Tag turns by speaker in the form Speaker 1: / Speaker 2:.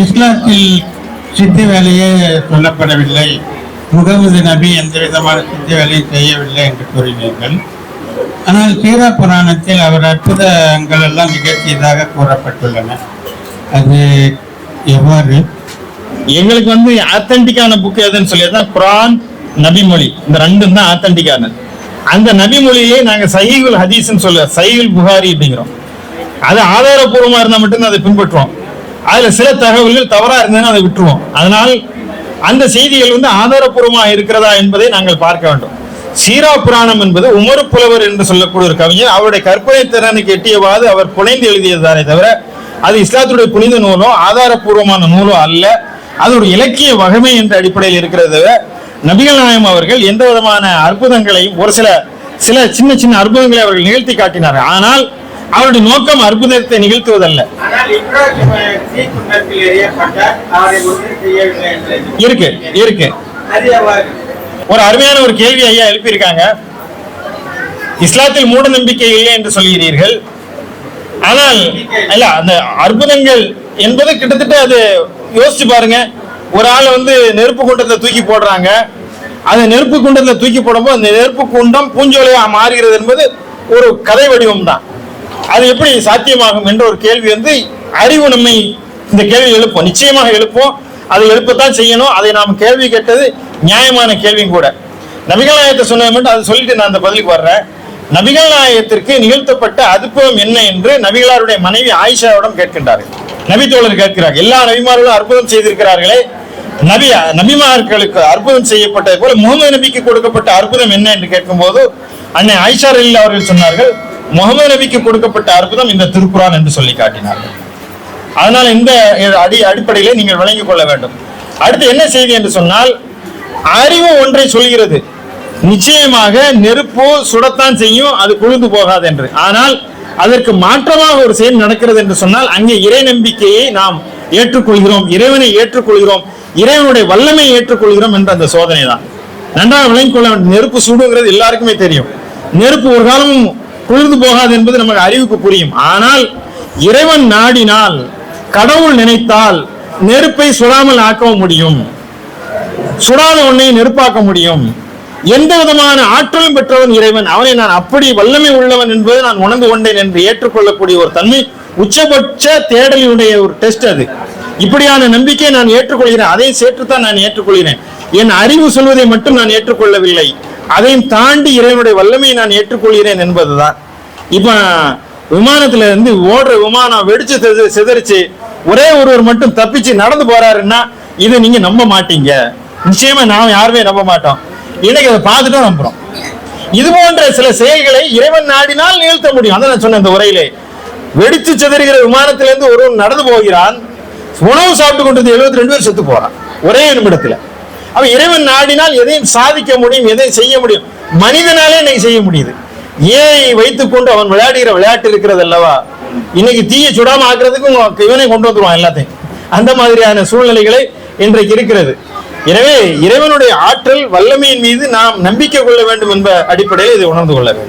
Speaker 1: இஸ்லாத்தில் சித்தி வேலையே சொல்லப்படவில்லை. முகமது நபி எந்த விதமான சித்தி வேலையும் செய்யவில்லை என்று கூறினீர்கள். ஆனால் சீரா புராணத்தில் அவர் அற்புதங்கள் எல்லாம் நிகழ்த்தியதாக கூறப்பட்டுள்ளன. அது எவ்வாறு?
Speaker 2: எங்களுக்கு வந்து ஆத்தன்டிக்கான புக் எதுன்னு சொல்லி குரான் நபிமொழி. இந்த ரெண்டும் தான் ஆத்தன்டிக்கான அந்த நபிமொழியை நாங்க சைகுல் ஹதீஸ்ன்னு சொல்லுவோம். சைகுல் புகாரி அப்படிங்கிறோம். அது ஆதாரபூர்வமா இருந்தா மட்டும்தான் அதை பின்பற்றுவோம். அதுல சில தகவல்கள் தவறா இருந்ததுன்னா அதை விட்டுருவோம். அதனால் அந்த செய்திகள் வந்து ஆதாரபூர்வமா இருக்கிறதா என்பதை நாங்கள் பார்க்க வேண்டும். சீரா புராணம் என்பது உமரு புலவர் என்று சொல்லக்கூடிய ஒரு கவிஞர் அவருடைய கற்பனை திறனுக்கு எட்டியவாது அவர் புனைந்து எழுதியதாரே தவிர அது இஸ்லாத்துடைய புனித நூலோ ஆதாரபூர்வமான நூலோ அல்ல. அது ஒரு இலக்கிய வகமை என்ற அடிப்படையில் இருக்கிறது தவிர நபிகள் நாயம் அவர்கள் எந்த விதமான அற்புதங்களையும் ஒரு சில சில சின்ன சின்ன அற்புதங்களை அவர்கள் நிகழ்த்தி காட்டினார்கள். ஆனால் அவருடைய நோக்கம் அற்புதத்தை நிகழ்த்துவதல்ல. இருக்கு இருக்கு. ஒரு அருமையான ஒரு கேள்வி ஐயா எழுப்பியிருக்காங்க. இஸ்லாத்தில் மூட நம்பிக்கை இல்லை என்று சொல்கிறீர்கள். ஆனால் இல்ல அந்த அற்புதங்கள் என்பது கிட்டத்தட்ட அது யோசிச்சு பாருங்க. ஒரு ஆளை வந்து நெருப்பு குண்டத்தை தூக்கி போடுறாங்க. அந்த நெருப்பு குண்டத்துல தூக்கி போடும்போது அந்த நெருப்பு குண்டம் பூஞ்சோலையா மாறுகிறது என்பது ஒரு கதை வடிவம் தான் அது எப்படி சாத்தியமாகும் என்ற ஒரு கேள்வி வந்து அறிவு நம்மை இந்த கேள்வி எழுப்போம். நிச்சயமாக எழுப்போம். அதை எழுப்பத்தான் செய்யணும். அதை நாம் கேள்வி கேட்டது நியாயமான கேள்வியும் கூட. நபிகள் நாயகத்தை சொன்னது மட்டும் அதை சொல்லிட்டு நான் அந்த பதிலுக்கு வர்றேன். நபிகள் நாயகத்திற்கு நிகழ்த்தப்பட்ட அற்புதம் என்ன என்று நபிகளாருடைய மனைவி ஆயிஷாவிடம் கேட்கின்றார்கள். நபி தோழர் கேட்கிறார் எல்லா நபிமார்களும் அற்புதம் செய்திருக்கிறார்களே. நபி நபிமார்களுக்கு அற்புதம் செய்யப்பட்டது போல முகமது நபிக்கு கொடுக்கப்பட்ட அற்புதம் என்ன என்று கேட்கும்போது அன்னை ஆயிஷா ரலியல்லாஹு அவர்கள் சொன்னார்கள் முகமது நபிக்கு கொடுக்கப்பட்ட அற்புதம் இந்த திருக்குறான் என்று சொல்லி காட்டினார்கள். அதனால் இந்த அடி அடிப்படையிலே நீங்கள் விளங்கிக் கொள்ள வேண்டும். அடுத்து என்ன செய்தி என்று சொன்னால் அறிவு ஒன்றை சொல்கிறது. நிச்சயமாக நெருப்பு சுடத்தான் செய்யும் அது குளிர்ந்து போகாது என்று. ஆனால் அதற்கு மாற்றமாக ஒரு செயல் நடக்கிறது என்று சொன்னால் அங்கே இறை நம்பிக்கையை நாம் ஏற்றுக்கொள்கிறோம் இறைவனை ஏற்றுக்கொள்கிறோம் இறைவனுடைய வல்லமையை ஏற்றுக்கொள்கிறோம் என்ற அந்த சோதனை தான் நன்றாக விளங்கிக் கொள்ள வேண்டும். நெருப்பு சுடுங்கிறது எல்லாருக்குமே தெரியும். நெருப்பு ஒரு காலமும் குளிர்ந்து போகாது என்பது நமக்கு அறிவுக்கு புரியும். ஆனால் இறைவன் நாடினால் கடவுள் நினைத்தால் நெருப்பை சுடாமல் ஆக்கவும் முடியும். சுடாத ஒன்றை நெருப்பாக்க முடியும். எந்த விதமான ஆற்றலும் பெற்றவன் இறைவன். அவனை நான் அப்படி வல்லமை உள்ளவன் என்பது நான் உணர்ந்து கொண்டேன் என்று ஏற்றுக்கொள்ளக்கூடிய ஒரு தன்மை உச்சபட்ச தேடலினுடைய ஒரு டெஸ்ட் அது. இப்படியான நம்பிக்கையை நான் ஏற்றுக்கொள்கிறேன். அதை சேர்த்துத்தான் நான் ஏற்றுக்கொள்கிறேன். என் அறிவு சொல்வதை மட்டும் நான் ஏற்றுக்கொள்ளவில்லை. அதையும் தாண்டி இறைவனுடைய வல்லமையை நான் ஏற்றுக்கொள்கிறேன் என்பதுதான். இப்ப விமானத்துல இருந்து ஓடுற விமானம் வெடிச்சு சிதறிச்சு ஒரே ஒருவர் மட்டும் தப்பிச்சு நடந்து போறாருன்னா இதை நீங்க நம்ப மாட்டீங்க. நிச்சயமா நாம் யாருமே நம்ப மாட்டோம். இன்னைக்கு அதை பார்த்துட்டோம் நம்புறோம். இது போன்ற சில செயல்களை இறைவன் நாடினால் நிகழ்த்த முடியும். அதை நான் சொன்னேன் இந்த உரையிலே. வெடித்து சிதறுகிற விமானத்திலிருந்து ஒருவன் நடந்து போகிறான். உணவு சாப்பிட்டு கொண்டு எழுபத்தி ரெண்டு பேர் செத்து போறான். ஒரே நிமிடத்துல. அவன் இறைவன் நாடினால் எதையும் சாதிக்க முடியும் எதையும் செய்ய முடியும்? மனிதனாலே இன்னைக்கு செய்ய முடியுது. ஏஐ வைத்துக்கொண்டு அவன் விளையாடுகிற விளையாட்டு இருக்கிறது அல்லவா? இன்னைக்கு தீயை சுடாம ஆக்குறதுக்கு இவனை கொண்டு வந்துருவான் எல்லாத்தையும். அந்த மாதிரியான சூழ்நிலைகளை இன்றைக்கு இருக்கிறது. எனவே இறைவனுடைய ஆற்றல் வல்லமையின் மீது நாம் நம்பிக்கை கொள்ள வேண்டும் என்ற அடிப்படையில் இதை உணர்ந்து கொள்ள வேண்டும்.